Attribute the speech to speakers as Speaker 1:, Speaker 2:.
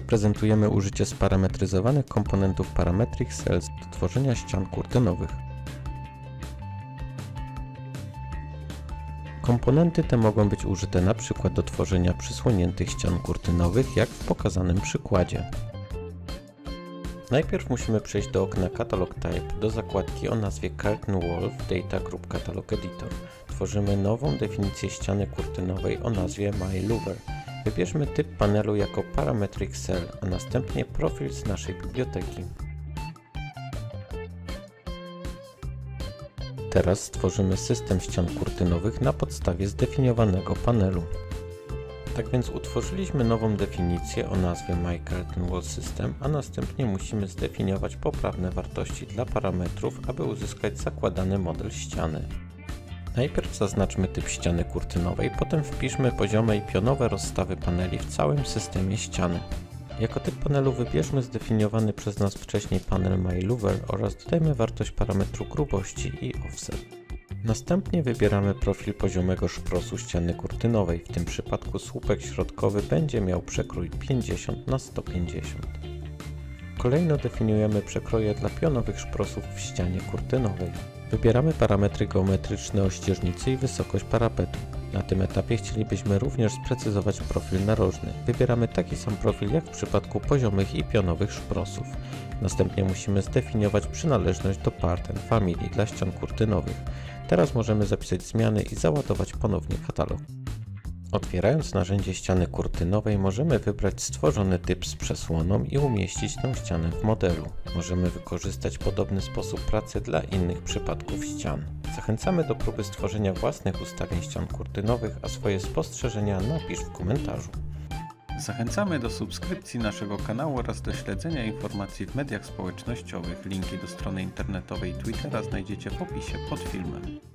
Speaker 1: zaprezentujemy użycie sparametryzowanych komponentów Parametric Cells do tworzenia ścian kurtynowych. Komponenty te mogą być użyte np. do tworzenia przysłoniętych ścian kurtynowych, jak w pokazanym przykładzie. Najpierw musimy przejść do okna Catalog Type do zakładki o nazwie Curtain Wall w Data Group Catalog Editor. Tworzymy nową definicję ściany kurtynowej o nazwie MyLouver. Wybierzmy typ panelu jako Parametric Cell, a następnie profil z naszej biblioteki. Teraz stworzymy system ścian kurtynowych na podstawie zdefiniowanego panelu. Tak więc utworzyliśmy nową definicję o nazwie MyCurtainWall System, a następnie musimy zdefiniować poprawne wartości dla parametrów, aby uzyskać zakładany model ściany. Najpierw zaznaczmy typ ściany kurtynowej, potem wpiszmy poziome i pionowe rozstawy paneli w całym systemie ściany. Jako typ panelu wybierzmy zdefiniowany przez nas wcześniej panel MyLouver oraz dodajmy wartość parametru grubości i offset. Następnie wybieramy profil poziomego szprosu ściany kurtynowej. W tym przypadku słupek środkowy będzie miał przekrój 50 na 150. Kolejno definiujemy przekroje dla pionowych szprosów w ścianie kurtynowej. Wybieramy parametry geometryczne o ścieżnicy i wysokość parapetu. Na tym etapie chcielibyśmy również sprecyzować profil narożny. Wybieramy taki sam profil jak w przypadku poziomych i pionowych szprosów. Następnie musimy zdefiniować przynależność do Part Family dla ścian kurtynowych. Teraz możemy zapisać zmiany i załadować ponownie katalog. Otwierając narzędzie ściany kurtynowej możemy wybrać stworzony typ z przesłoną i umieścić tę ścianę w modelu. Możemy wykorzystać podobny sposób pracy dla innych przypadków ścian. Zachęcamy do próby stworzenia własnych ustawień ścian kurtynowych, a swoje spostrzeżenia napisz w komentarzu.
Speaker 2: Zachęcamy do subskrypcji naszego kanału oraz do śledzenia informacji w mediach społecznościowych. Linki do strony internetowej Twittera znajdziecie w opisie pod filmem.